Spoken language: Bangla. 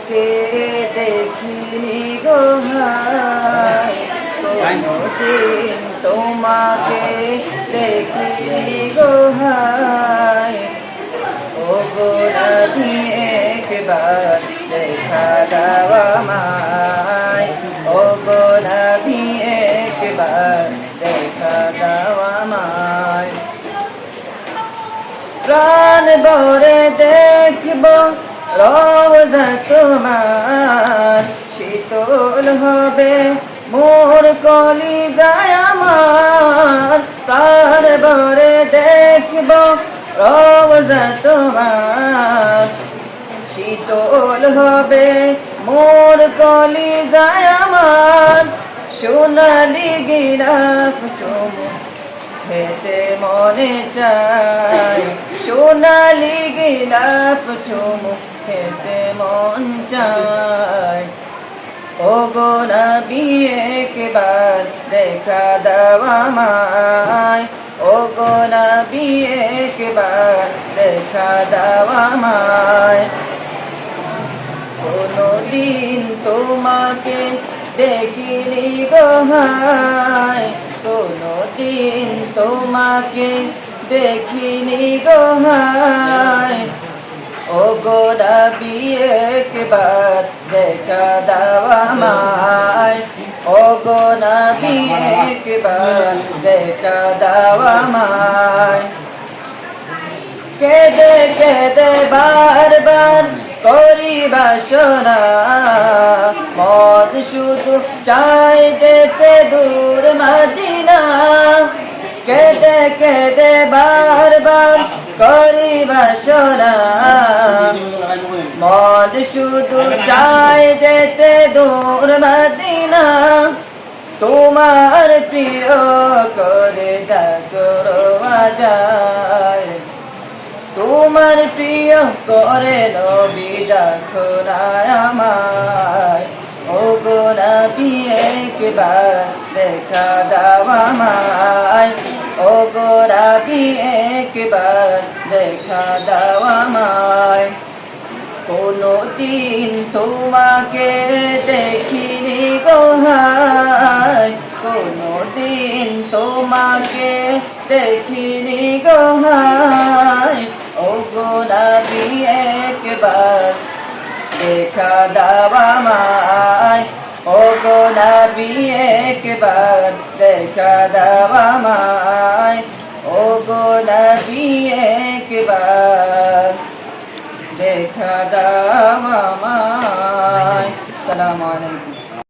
তোমাকে দেখিনি গো হায়। কোনদিন তোমাকে দেখিনি গো হায়। ও গো নবী একবার দেখা দাও আমায়। ও গো নবী একবার দেখা দাও আমায়। প্রাণ ভরে দেখব রোজা তোমার শীতল হবে, মোর কলি যায় আমার প্রাণ ভরে দেখব। রোজা তোমার শীতল হবে, মোর কলি যায় আমার সোনালি গিলাফ চুমুক খেতে মনে চায়, সোনালি গিলাপ চুমু। খেতে মন চায়। ও গো নবী, একবার দেখা দেওয়া মায় ও গো নবী, একবার দেখা দেওয়া মায় কোনদিন তোমাকে দেখিনি গো হায়। কোনদিন তোমাকে দেখিনি গো হায়। ও গো রবি একবার দেখা দাওয়া মায় ও গো নবী, একবার দেখা দাওয়া মায় কেদে কেদে বারবার করি বাসনা মন শুধু চাই যেতে দূর মদিনা। কেদে কেদে বারবার করি বাসনা মন শুধু চাই যেতে দূর মদিনা। তোমার প্রিয় করে ডাকরো যায়। তোমার প্রিয় করে নবী ডাকো না ও গো নবী, একবার দেখা দাও আমায়। দেখা দাও আমায়। কোনো দিন তোমাকে দেখিনি গো হায়। কোনো দিন তোমাকে দেখিনি গো হায়। ও গো নবী একবার দেখা দাওয়া মায় ও গো নবী একবার দেখা দাওয়া মায় দেখা দাও আমায়। সালাম